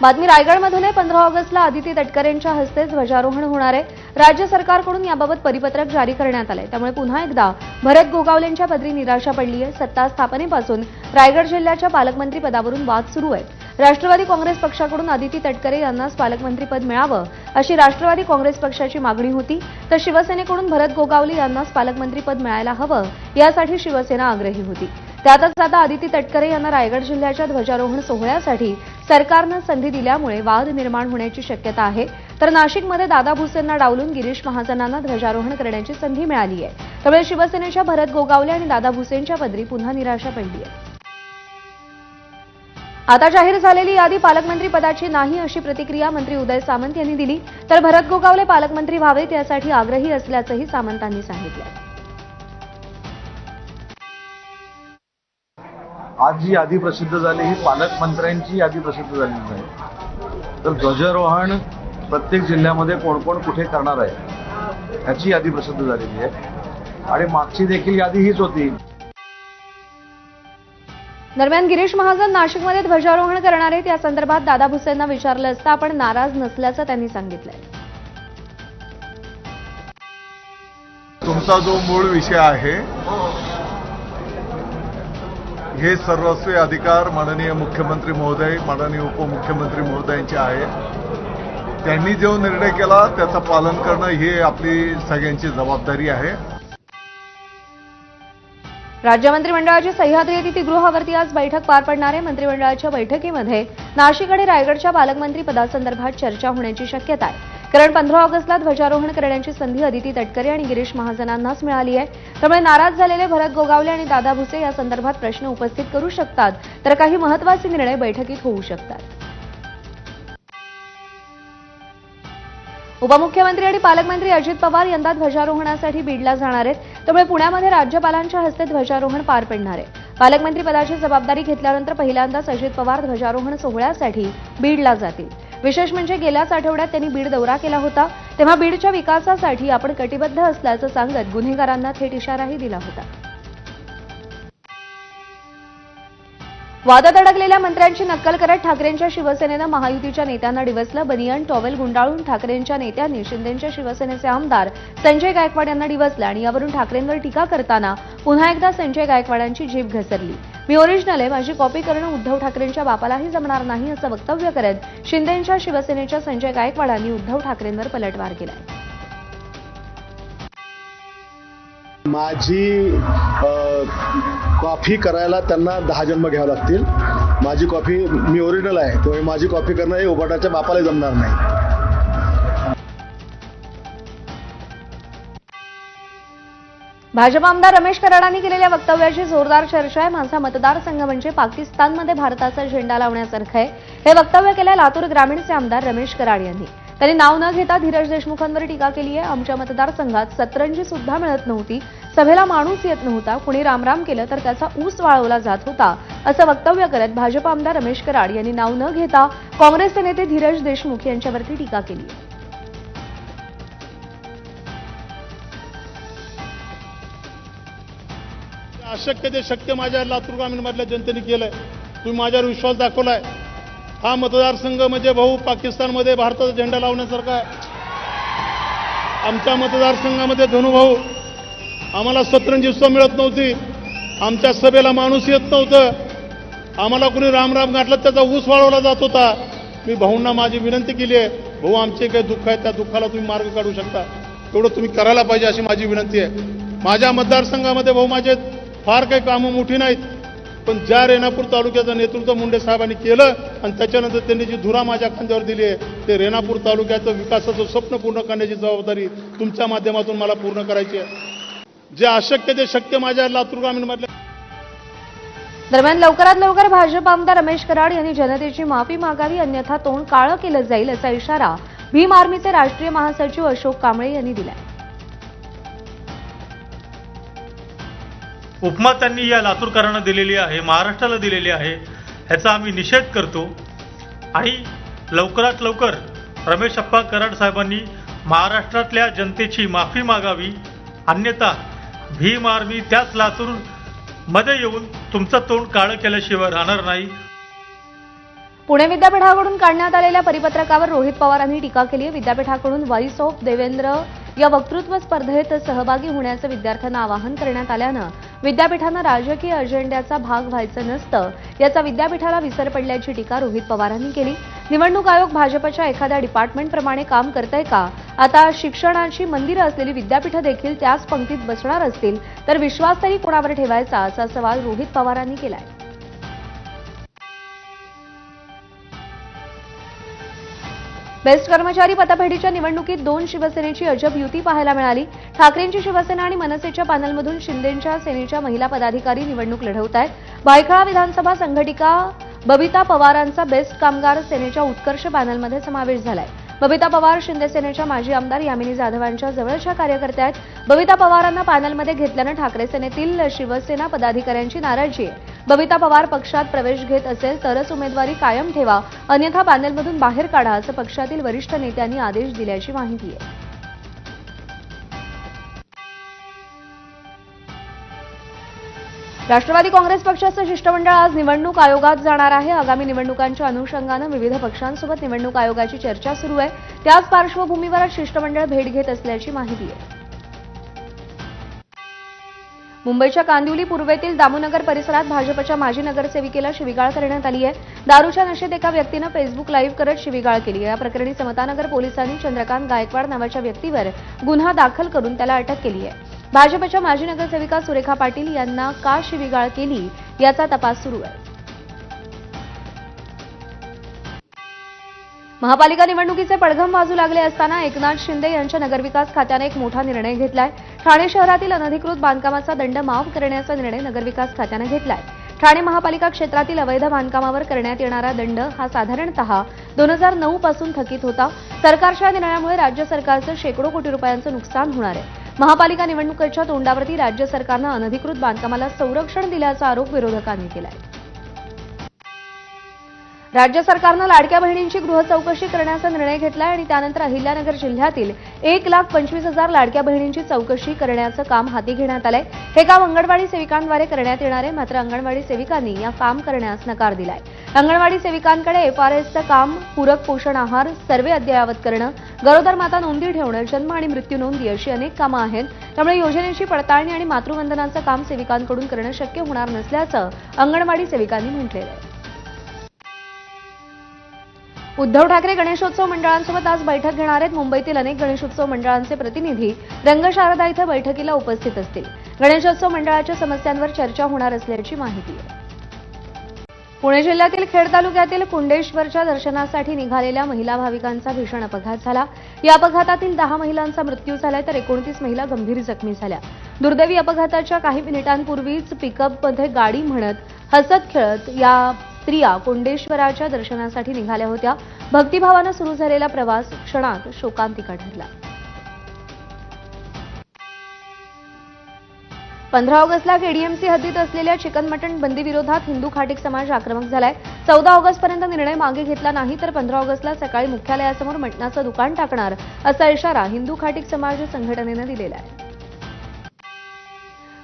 बातमी रायगडमधून आहे. पंधरा ऑगस्टला आदिती तटकरेंच्या हस्ते ध्वजारोहण होणार आहे. राज्य सरकारकडून याबाबत परिपत्रक जारी करण्यात आलंय. त्यामुळे पुन्हा एकदा भरत गोगावलेंच्या पदरी निराशा पडली आहे सत्ता स्थापनेपासून रायगड जिल्ह्याच्या पालकमंत्री पदावरून वाद सुरू आहे राष्ट्रवादी काँग्रेस पक्षाकडून आदिती तटकरे यांनाच पालकमंत्रीपद मिळावं अशी राष्ट्रवादी काँग्रेस पक्षाची मागणी होती तर शिवसेनेकडून भरत गोगावले यांनाच पालकमंत्रीपद मिळायला हवं यासाठी शिवसेना आग्रही होती. त्यातच आता आदिती तटकरे यांना रायगड जिल्ह्याच्या ध्वजारोहण सोहळ्यासाठी सरकारनं संधी दिल्यामुळे वाद निर्माण होण्याची शक्यता आहे. तर नाशिकमध्ये दादा भुसेंना डावलून गिरीश महाजनांना ध्वजारोहण करण्याची संधी मिळाली आहे. त्यामुळे शिवसेनेच्या भरत गोगावले आणि दादा भुसेंच्या पदरी पुन्हा निराशा पडली आहे. आता जाहीर झालेली यादी पालकमंत्री पदाची नाही अशी प्रतिक्रिया मंत्री उदय सामंत यांनी दिली. तर भरत गोगावले पालकमंत्री व्हावेत यासाठी आग्रही असल्याचंही सामंतांनी सांगितलं. आज जी यादी प्रसिद्ध झाली ही पालकमंत्र्यांची यादी प्रसिद्ध झालेली आहे तर ध्वजारोहण प्रत्येक जिल्ह्यामध्ये कोण कोण कुठे करणार आहे ह्याची यादी प्रसिद्ध झालेली आहे. आणि मागची देखील यादी हीच होती. दरम्यान गिरीश महाजन नाशिकमध्ये ध्वजारोहण करणार आहेत. या संदर्भात दादा भुसेंना विचारलं असता आपण नाराज नसल्याचं त्यांनी सांगितलंय. तुमचा जो मूळ विषय आहे हे सर्वस्वी अधिकार माननीय मुख्यमंत्री महोदय माननीय उपमुख्यमंत्री महोदयांचे आहे. त्यांनी जो निर्णय केला त्याचं पालन करणं ही आपली सगळ्यांची जबाबदारी आहे. राज्य मंत्रिमंडळाची सह्याद्री अतिथीगृहावरती आज बैठक पार पडणार आहे. मंत्रिमंडळाच्या बैठकीमध्ये नाशिक आणि रायगडच्या पालकमंत्री पदासंदर्भात चर्चा होण्याची शक्यता आहे. कारण पंधरा ऑगस्टला ध्वजारोहण करण्याची संधी अदिती तटकरे आणि गिरीश महाजनांनाच मिळाली आहे. त्यामुळे नाराज झालेले भरत गोगावले आणि दादा भुसे या संदर्भात प्रश्न उपस्थित करू शकतात. तर काही महत्त्वाचे निर्णय बैठकीत होऊ शकतात. उपमुख्यमंत्री आणि पालकमंत्री अजित पवार यंदा ध्वजारोहणासाठी बीडला जाणार आहेत. त्यामुळे पुण्यामध्ये राज्यपालांच्या हस्ते ध्वजारोहण पार पडणार आहे. पालकमंत्री पदाची जबाबदारी घेतल्यानंतर पहिल्यांदाच अजित पवार ध्वजारोहण सोहळ्यासाठी बीडला जातील. विशेष म्हणजे गेल्याच आठवड्यात त्यांनी बीड दौरा केला होता. तेव्हा बीडच्या विकासासाठी आपण कटिबद्ध असल्याचं सांगत गुन्हेगारांना थेट इशाराही दिला होता. वादात अडकलेल्या मंत्र्यांची नक्कल करत ठाकरेंच्या शिवसेनेनं महायुतीच्या नेत्यांना डिवसलं बनियन टॉवेल गुंडाळून ठाकरेंच्या नेत्यांनी शिंदेच्या शिवसेनेचे आमदार संजय गायकवाड यांना डिवसलं आणि यावरून ठाकरेंवर टीका करताना पुन्हा एकदा संजय गायकवाडांची झेप घसरली. मी ओरिजिनल आहे माझी कॉपी करणं उद्धव ठाकरेंच्या बापालाही जमणार नाही असं वक्तव्य करत शिंदेच्या शिवसेनेच्या संजय गायकवाडांनी उद्धव ठाकरेंवर पलटवार केलाय. माझी कॉफी करायला त्यांना दहा जन्म घ्यावे लागतील. माझी कॉफी मी ओरिजिनल आहे त्यामुळे माझी कॉफी करणं हे उबाटाच्या बापाला जमणार नाही. भाजप आमदार रमेश कराडांनी केलेल्या वक्तव्याची जोरदार चर्चा आहे. माझा मतदारसंघ म्हणजे पाकिस्तानमध्ये भारताचा झेंडा लावण्यासारखं आहे. हे वक्तव्य केलं लातूर ग्रामीणचे आमदार रमेश कराड यांनी. त्यांनी नाव न घेता धीरज देशमुखांवर टीका केली आहे. आमच्या मतदारसंघात सतरंजी सुद्धा मिळत नव्हती. सभेला माणूस येत नव्हता. कुणी रामराम केलं तर त्याचा ऊस वाळवला जात होता असं वक्तव्य करत भाजप आमदार रमेश कराड यांनी नाव न घेता काँग्रेसचे नेते धीरज देशमुख यांच्यावरती टीका केली. अशक्य ते शक्य माझ्या लातूर ग्रामीणमधल्या जनतेने केलंय. तुम्ही माझ्यावर विश्वास दाखवलाय. हा मतदारसंघ म्हणजे भाऊ पाकिस्तानमध्ये भारताचा झेंडा लावण्यासारखा आहे. आमच्या मतदारसंघामध्ये धनुभाऊ आम्हाला सतरंजी उत्सव मिळत नव्हती. आमच्या सभेला माणूस येत नव्हतं. आम्हाला कोणी रामराम घातलं त्याचा ऊस वाळवला जात होता. मी भाऊंना माझी विनंती केली आहे भाऊ आमचे काही दुःख आहे त्या दुःखाला तुम्ही मार्ग काढू शकता. तेवढं तुम्ही करायला पाहिजे अशी माझी विनंती आहे. माझ्या मतदारसंघामध्ये भाऊ माझे फार काही कामं मोठी नाहीत. पण ज्या रेणापूर तालुक्याचं नेतृत्व मुंडे साहेबांनी केलं आणि त्याच्यानंतर त्यांनी जी धुरा माझ्या खांद्यावर दिली आहे ते रेणापूर तालुक्याचं विकासाचं स्वप्न पूर्ण करण्याची जबाबदारी तुमच्या माध्यमातून मला पूर्ण करायची आहे. जे अशक्य ते शक्य माझ्या लातूर ग्रामीणमधल्या दरम्यान लवकरात लवकर भाजप आमदार रमेश कराड यांनी जनतेची माफी मागावी अन्यथा तोंड काळं केलं जाईल असा इशारा भीम आर्मीचे राष्ट्रीय महासचिव अशोक कांबळे यांनी दिलाय. उपमा त्यांनी या लातूरकरांना दिलेली आहे महाराष्ट्राला दिलेली आहे ह्याचा आम्ही निषेध करतो. आणि लवकरात लवकर रमेश अप्पा कराड साहेबांनी महाराष्ट्रातल्या जनतेची माफी मागावी अन्यथा भीम आर्मी त्याच लातूरमध्ये येऊन तुमचं तोंड काळं केल्याशिवाय राहणार नाही. पुणे विद्यापीठाकडून काढण्यात आलेल्या परिपत्रकावर रोहित पवारांनी टीका केली. विद्यापीठाकडून व्हॉइस ऑफ देवेंद्र या वक्तृत्व स्पर्धेत सहभागी होण्याचं विद्यार्थ्यांना आवाहन करण्यात आल्यानं विद्यापीठानं राजकीय अजेंड्याचा भाग व्हायचं नसतं याचा विद्यापीठाला विसर पडल्याची टीका रोहित पवारांनी केली. निवडणूक आयोग भाजपच्या एखाद्या डिपार्टमेंटप्रमाणे काम करतंय का? आता शिक्षणाची मंदिरं असलेली विद्यापीठं देखील त्याच पंक्तीत बसणार असतील तर विश्वास तरी कोणावर ठेवायचा असा सवाल रोहित पवारांनी केलाय. बेस्ट कर्मचारी पतपेढीच्या निवडणुकीत दोन शिवसेनेची अजब युती पाहायला मिळाली. ठाकरेंची शिवसेना आणि मनसेच्या पॅनलमधून शिंदेंच्या सेनेच्या महिला पदाधिकारी निवडणूक लढवत आहेत. भायखळा विधानसभा संघटिका बबिता पवारांचा बेस्ट कामगार सेनेच्या उत्कर्ष पॅनलमध्ये समावेश झालाय. बबिता पवार शिंदे सेनेच्या माजी आमदार यामिनी जाधवांच्या जवळच्या कार्यकर्त्या आहेत. बबिता पवारांना पॅनलमध्ये घेतल्यानं ठाकरे सेनेतील शिवसेना पदाधिकाऱ्यांची नाराजी आहे. बबिता पवार पक्षात प्रवेश घेत असेल तरच उमेदवारी कायम ठेवा. अन्यथा पॅनेलमधून बाहेर काढा असं पक्षातील वरिष्ठ नेत्यांनी आदेश दिल्याची माहिती आहे. राष्ट्रवादी काँग्रेस पक्षाचं शिष्टमंडळ आज निवडणूक आयोगात जाणार आहे. आगामी निवडणुकांच्या अनुषंगानं विविध पक्षांसोबत निवडणूक आयोगाची चर्चा सुरू आहे. त्याच पार्श्वभूमीवर आज शिष्टमंडळ भेट घेत असल्याची माहिती आहे. मुंबईच्या कांदिवली पूर्वेतील दामोनगर परिसरात भाजपच्या माजी नगरसेविकेला शिवीगाळ करण्यात आली आहे. दारूच्या नशेत एका व्यक्तीनं फेसबुक लाईव्ह करत शिवीगाळ केली या प्रकरणी समतानगर पोलिसांनी चंद्रकांत गायकवाड नावाच्या व्यक्तीवर गुन्हा दाखल करून त्याला अटक केली आहे. भाजपच्या माजी नगरसेविका सुरेखा पाटील यांना का शिवीगाळ केली याचा तपास सुरू आहे. महापालिका निवडणुकीचे पडघम वाजू लागले असताना एकनाथ शिंदे यांच्या नगरविकास खात्याने एक मोठा निर्णय घेतलाय. ठाणे शहरातील अनधिकृत बांधकामाचा दंड माफ करण्याचा निर्णय नगरविकास खात्यानं घेतलाय. ठाणे महापालिका क्षेत्रातील अवैध बांधकामावर करण्यात येणारा दंड हा साधारणतः दोन हजार नऊ पासून थकीत होता. सरकारच्या निर्णयामुळे राज्य सरकारचं शेकडो कोटी रुपयांचं नुकसान होणार आहे. महापालिका निवडणुकीच्या तोंडावरती राज्य सरकारनं अनधिकृत बांधकामाला संरक्षण दिल्याचा आरोप विरोधकांनी केला आहे राज्य सरकारनं लाडक्या बहिणींची गृह चौकशी करण्याचा निर्णय घेतला आणि त्यानंतर अहिल्यानगर जिल्ह्यातील एक लाख पंचवीस हजार लाडक्या बहिणींची चौकशी करण्याचं काम हाती घेण्यात आलंय. हे काम अंगणवाडी सेविकांद्वारे करण्यात येणार आहे. मात्र अंगणवाडी सेविकांनी या काम करण्यास नकार दिलाय. अंगणवाडी सेविकांकडे एफआरएसचं काम पूरक पोषण आहार सर्वे अद्ययावत करणं गरोदर माता नोंदी ठेवणं जन्म आणि मृत्यू नोंदी अशी अनेक कामं आहेत. त्यामुळे योजनेची पडताळणी आणि मातृवंदनाचं काम सेविकांकडून करणं शक्य होणार नसल्याचं अंगणवाडी सेविकांनी म्हटलेलं आहे. उद्धव ठाकरे गणेशोत्सव मंडळांसोबत आज बैठक घेणार आहेत. मुंबईतील अनेक गणेशोत्सव मंडळांचे प्रतिनिधी रंगशारदा इथं बैठकीला उपस्थित असतील. गणेशोत्सव मंडळाच्या समस्यांवर चर्चा होणार असल्याची माहिती आहे. पुणे जिल्ह्यातील खेड तालुक्यातील कुंडेश्वरच्या दर्शनासाठी निघालेल्या महिला भाविकांचा भीषण अपघात झाला. या अपघातातील दहा महिलांचा मृत्यू झालाय तर एकोणतीस महिला गंभीर जखमी झाल्या. दुर्दैवी अपघाताच्या काही मिनिटांपूर्वीच पिकअपमध्ये गाडी म्हणत हसत खेळत या स्त्रिया कोंडेश्वराच्या दर्शनासाठी निघाल्या होत्या. भक्तिभावानं सुरू झालेला प्रवास क्षणात शोकांतिका ठरला पंधरा ऑगस्टला केडीएमसी हद्दीत असलेल्या चिकन मटण बंदी विरोधात हिंदू खाटीक समाज आक्रमक झालाय. चौदा ऑगस्टपर्यंत निर्णय मागे घेतला नाही तर पंधरा ऑगस्टला सकाळी मुख्यालयासमोर मटणाचं दुकान टाकणार असा इशारा हिंदू खाटीक समाज संघटनेनं दिलेला आहे.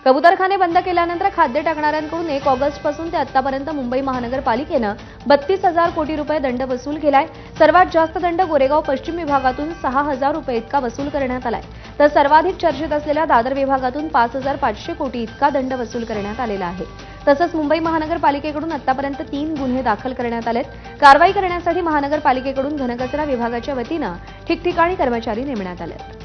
कबुतरखाने बंद केल्यानंतर खाद्य टाकणाऱ्यांकडून एक ऑगस्टपासून ते आतापर्यंत मुंबई महानगरपालिकेनं बत्तीस हजार कोटी रुपये दंड वसूल केलाय. सर्वात जास्त दंड गोरेगाव पश्चिम विभागातून सहा हजार रुपये इतका वसूल करण्यात आलाय. तर सर्वाधिक चर्चेत असलेल्या दादर विभागातून पाच हजार पाचशे कोटी इतका दंड वसूल करण्यात आलेला आहे. तसंच मुंबई महानगरपालिकेकडून आतापर्यंत तीन गुन्हे दाखल करण्यात आलेत. कारवाई करण्यासाठी महानगरपालिकेकडून घनकचरा विभागाच्या वतीनं ठिकठिकाणी कर्मचारी नेमण्यात आले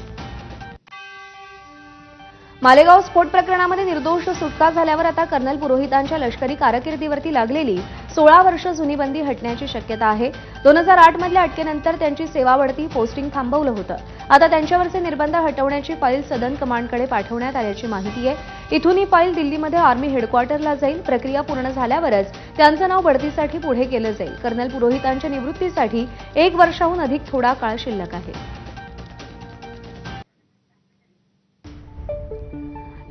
मालेगाव स्फोट प्रकरणामध्ये निर्दोष सुटका झाल्यावर आता कर्नल पुरोहितांच्या लष्करी कारकिर्दीवरती लागलेली सोळा वर्ष जुनी बंदी हटण्याची शक्यता आहे. दोन हजार आठमधल्या अटकेनंतर त्यांची सेवाबढती पोस्टिंग थांबवलं होतं. आता त्यांच्यावरचे निर्बंध हटवण्याची फाईल सदन कमांडकडे पाठवण्यात आल्याची माहिती आहे. इथून ही फाईल दिल्लीमध्ये आर्मी हेडक्वार्टरला जाईल. प्रक्रिया पूर्ण झाल्यावरच त्यांचं नाव बढतीसाठी पुढे केलं जाईल. कर्नल पुरोहितांच्या निवृत्तीसाठी एक वर्षाहून अधिक थोडा काळ शिल्लक आहे.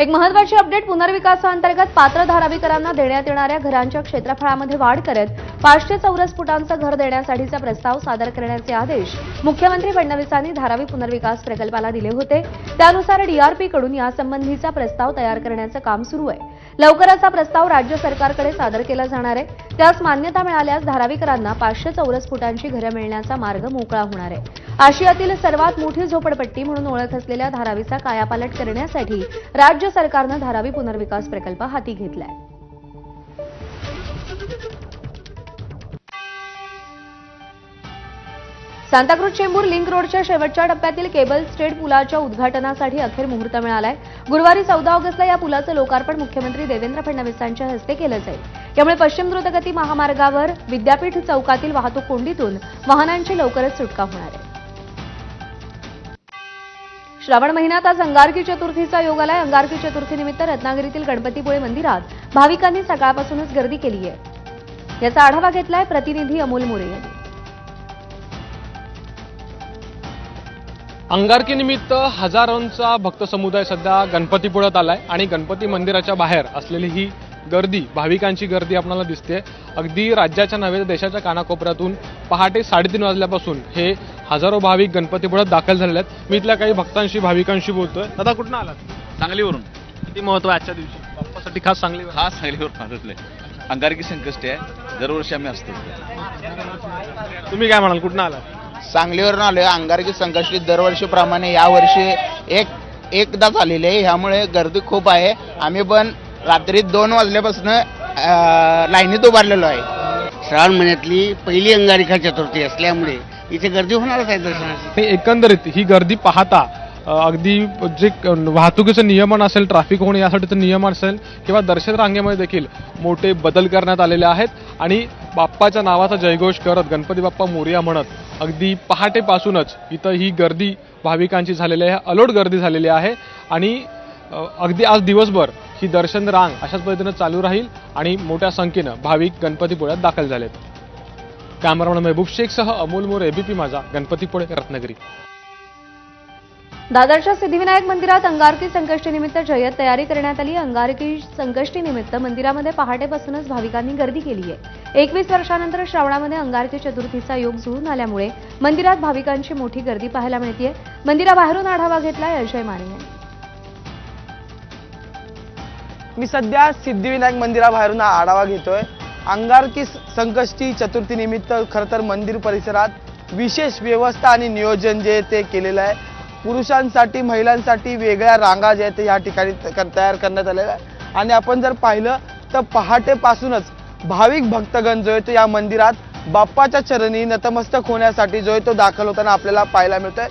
एक महत्वाची अपडेट पुनर्विकासाअंतर्गत पात्र धारावीकरांना देण्यात येणाऱ्या घरांच्या क्षेत्रफळामध्ये वाढ करत पाचशे चौरस फुटांचं घर देण्यासाठीचा प्रस्ताव सादर करण्याचे आदेश मुख्यमंत्री फडणवीसांनी धारावी पुनर्विकास प्रकल्पाला दिले होते. त्यानुसार डीआरपीकडून यासंबंधीचा प्रस्ताव तयार करण्याचं काम सुरू आहे. लवकरच हा प्रस्ताव राज्य सरकारकडे सादर केला जाणार आहे. त्यास मान्यता मिळाल्यास धारावीकरांना पाचशे चौरस फुटांची घरं मिळण्याचा मार्ग मोकळा होणार आहे. आशियातील सर्वात मोठी झोपडपट्टी म्हणून ओळख असलेल्या धारावीचा कायापालट करण्यासाठी राज्य सरकारनं धारावी पुनर्विकास प्रकल्प हाती घेतलाय. सांताक्रूज चेंबूर लिंक रोडच्या शेवटच्या टप्प्यातील केबल स्टेट पुलाच्या उद्घाटनासाठी अखेर मुहूर्त मिळालाय. गुरुवारी चौदा ऑगस्टला या पुलाचं लोकार्पण मुख्यमंत्री देवेंद्र फडणवीसांच्या हस्ते केलं जाईल. यामुळे पश्चिम द्रुतगती महामार्गावर विद्यापीठ चौकातील वाहतूक कोंडीतून वाहनांची लवकरच सुटका होणार आहे. श्रावण महिन्यात आज अंगारकी चतुर्थीचा योग आलाय. अंगारकी चतुर्थीनिमित्त रत्नागिरीतील गणपतीपुळे मंदिरात भाविकांनी सकाळपासूनच गर्दी केली आहे याचा आढावा घेतलाय प्रतिनिधी अमोल मोरे यांनी. अंगारकीनिमित्त हजारोंचा भक्त समुदाय सध्या गणपतीपुळ्यात आलाय आणि गणपती मंदिराच्या बाहेर असलेली ही गर्दी भाविकांची गर्दी आपल्याला दिसते अगदी राज्याच्या नव्हे तर देशाच्या कानाकोपऱ्यातून पहाटे साडेतीन वाजल्यापासून हे हजारो भाविक गणपतीपुळ्यात दाखल झालेले आहेत. मी इथल्या काही भक्तांशी भाविकांशी बोलतोय. दादा कुठनं आलात? सांगलीवरून. किती महत्त्व आहे आजच्या दिवशी? बाप्पासाठी खास सांगली हा सांगलीवरून आलेलो आहे अंगारकी संकष्टी आहे. दरवर्षी आम्ही असतो तुम्ही काय म्हणाल? कुठनं आलात? सांगलीवरून आलोय. अंगारकी संकष्टी दरवर्षीप्रमाणे यावर्षी एक एकदा झालेली आहे. ह्यामुळे गर्दी खूप आहे. आम्ही पण रात्री दोन वाजल्यापासून लाईनीत उभारलेलो आहे. श्रावण महिन्यातली पहिली अंगारिका चतुर्थी असल्यामुळे इथे गर्दी होणारच आहे दर्शनाची. एकंदरीत ही गर्दी पाहता अ, अगदी जे क- वाहतुकीचं नियमन असेल ट्रॅफिक होणे यासाठीचं नियमन असेल किंवा दर्शन रांगेमध्ये देखील मोठे बदल करण्यात आलेले आहेत. आणि बाप्पाच्या नावाचा जयघोष करत गणपती बाप्पा मोरिया म्हणत अगदी पहाटेपासूनच इथं ही गर्दी भाविकांची झालेली आहे अलोट गर्दी झालेली आहे. आणि अ, अगदी आज दिवसभर ही दर्शन रांग अशाच पद्धतीनं चालू राहील आणि मोठ्या संख्येनं भाविक गणपतीपुळ्यात दाखल झालेत. कॅमेरामॅन महबूब शेखसह अमोल मोरे एबीपी माझा गणपतीपुळे रत्नागिरी. दादरच्या सिद्धिविनायक मंदिरात अंगारकी संकष्टीनिमित्त जय्यत तयारी करण्यात आली. अंगारकी संकष्टीनिमित्त मंदिरामध्ये पहाटेपासूनच भाविकांनी गर्दी केली आहे. एकवीस वर्षानंतर श्रावणामध्ये अंगारकी चतुर्थीचा योग जुळून आल्यामुळे मंदिरात भाविकांची मोठी गर्दी पाहायला मिळते मंदिराबाहेरून आढावा घेतलाय अजय माने. मी सध्या सिद्धिविनायक मंदिराबाहेरून आढावा घेतोय. अंगारकी संकष्टी चतुर्थी निमित्त खरं तर मंदिर परिसरात विशेष व्यवस्था आणि नियोजन जे ते केलेलं आहे. पुरुषांसाठी महिलांसाठी वेगळ्या रांगा जे आहेत ते या ठिकाणी त- तयार करण्यात आलेल्या आहे आणि आपण जर पाहिलं तर पहाटेपासूनच भाविक भक्तगण जो आहे तो या मंदिरात बाप्पाच्या चरणी नतमस्तक होण्यासाठी जो आहे तो दाखल होताना आपल्याला पाहायला मिळतोय.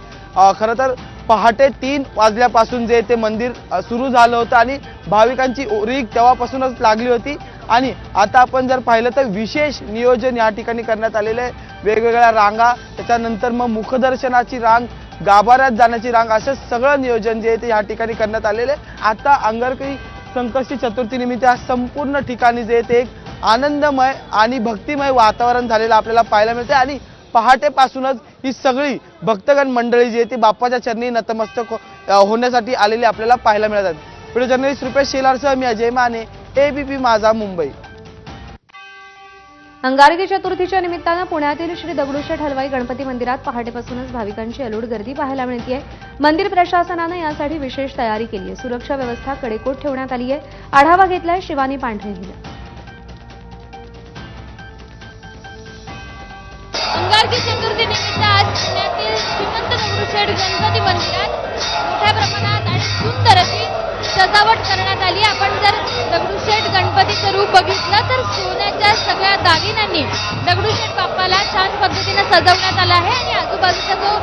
खरं तर पहाटे तीन वाजल्यापासून जे ते मंदिर सुरू झालं होतं आणि भाविकांची रीग तेव्हापासूनच लागली होती. आणि आता आपण जर पाहिलं तर विशेष नियोजन या ठिकाणी करण्यात आलेलं आहे. वेगवेगळ्या रांगा त्याच्यानंतर मग मुखदर्शनाची रांग गाभाऱ्यात जाण्याची रांग असं सगळं नियोजन जे आहे ते या ठिकाणी करण्यात आलेलं आहे. आता अंगारकी संकष्टी चतुर्थीनिमित्त या संपूर्ण ठिकाणी जे ते एक आनंदमय आणि भक्तिमय वातावरण झालेलं आपल्याला पाहायला मिळते आणि पहाटेपासूनच ही सगळी भक्तगण मंडळी जी आहे ती बाप्पाच्या चरणी नतमस्तक हो-, होण्यासाठी आलेली आपल्याला पाहायला मिळतात. व्हिडिओ जर्नलिस्ट रुपेश शेलारसह मी अजय माने. एबीपी माझा मुंबई. अंगारकी चतुर्थीच्या निमित्तानं पुण्यातील श्री दगडूशेठ हलवाई गणपती मंदिरात पहाटेपासूनच भाविकांची अलोट गर्दी पाहायला मिळते मंदिर प्रशासनानं यासाठी विशेष तयारी केली आहे सुरक्षा व्यवस्था कडेकोट ठेवण्यात आली आहे आढावा घेतलाय शिवानी पांढरे हिनं अंगारकी चतुर्थी निमित्त आज पुण्यातील श्रीमंत दगडूशेठ गणपती मंदिरात मोठ्या प्रमाणात आणि सुंदर अशी सजावट करण्यात आली. आपण जर दगडूशेठ गणपतीचं रूप बघितलं तर सोन्याच्या सगळ्या दागिन्यांनी दगडूशेठ बाप्पाला छान पद्धतीने सजवण्यात आला आहे. आणि आजूबाजूचा जो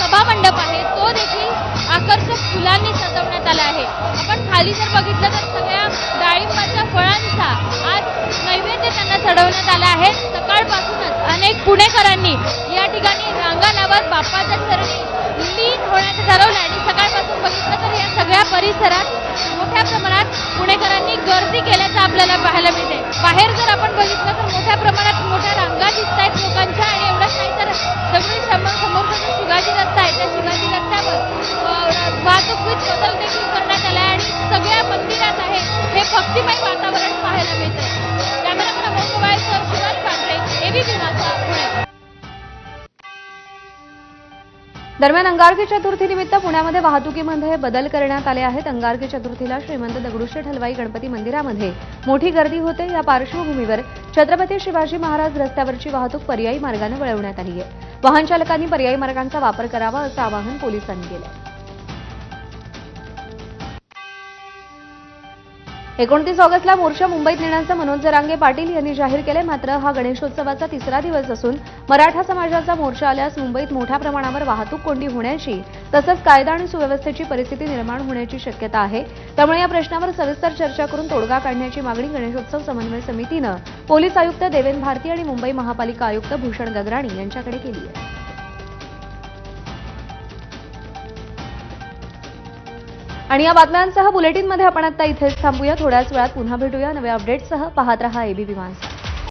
सभामंडप आहे तो देखील आकर्षक फुलांनी सजवण्यात आला आहे. आपण खाली जर बघितलं तर सगळ्या डाळिंबाच्या फळांचा आज नैवेद्य त्यांना चढवण्यात आला आहे. सकाळपासूनच पुणेकरांनी या ठिकाणी रांगा लावत बाप्पाच्या चरणी लीन होण्याचं ठरवलं आणि सकाळपासून बघितलं तर या सगळ्या परिसरात मोठ्या प्रमाणात पुणेकरांनी गर्दी केल्याचं आपल्याला पाहायला मिळते बाहेर जर आपण बघितलं तर मोठ्या प्रमाणात मोठ्या रांगा दिसत आहेत लोकांच्या आणि एवढंच नाही तर सगळी समोर समोरचा जो शिवाजी रस्ता आहे त्या शिवाजी रस्त्यावर वाहतूकवीत बदल देखील करण्यात आला आहे आणि सगळ्या मंदिरात आहे. हे भक्तिमय वातावरण पाहायला मिळतं कॅमेरा प्रमुख मोबाईल सर शिवाजी पांढरे एबीपी माझा दरम्यान अंगारकी चतुर्थीनिमित्त पुण्यामध्ये वाहतुकीमध्ये बदल करण्यात आले आहेत. अंगारकी चतुर्थीला श्रीमंत दगडूशेठ हलवाई गणपती मंदिरामध्ये मोठी गर्दी होते. या पार्श्वभूमीवर छत्रपती शिवाजी महाराज रस्त्यावरची वाहतूक पर्यायी मार्गाने वळवण्यात आली आहे. वाहन चालकांनी पर्यायी मार्गांचा वापर करावा असं आवाहन पोलिसांनी केलं एकोणतीस ऑगस्टला मोर्चा मुंबईत नेण्याचं मनोज जरांगे पाटील यांनी जाहीर केले मात्र हा गणेशोत्सवाचा तिसरा दिवस असून मराठा समाजाचा मोर्चा आल्यास मुंबईत मोठ्या प्रमाणावर वाहतूक कोंडी होण्याची तसंच कायदा आणि सुव्यवस्थेची परिस्थिती निर्माण होण्याची शक्यता आहे. त्यामुळे या प्रश्नावर सविस्तर चर्चा करून तोडगा काढण्याची मागणी गणेशोत्सव समन्वय समितीनं पोलीस आयुक्त देवेंद्र भारती आणि मुंबई महापालिका आयुक्त भूषण गगराणी यांच्याकडे केली आहे. आणि या बातम्यांसह बुलेटिनमध्ये आपण आता इथेच थांबूया. थोड्याच वेळात पुन्हा भेटूया. नव्या अपडेटसह पाहत रहा एबीपी विमान.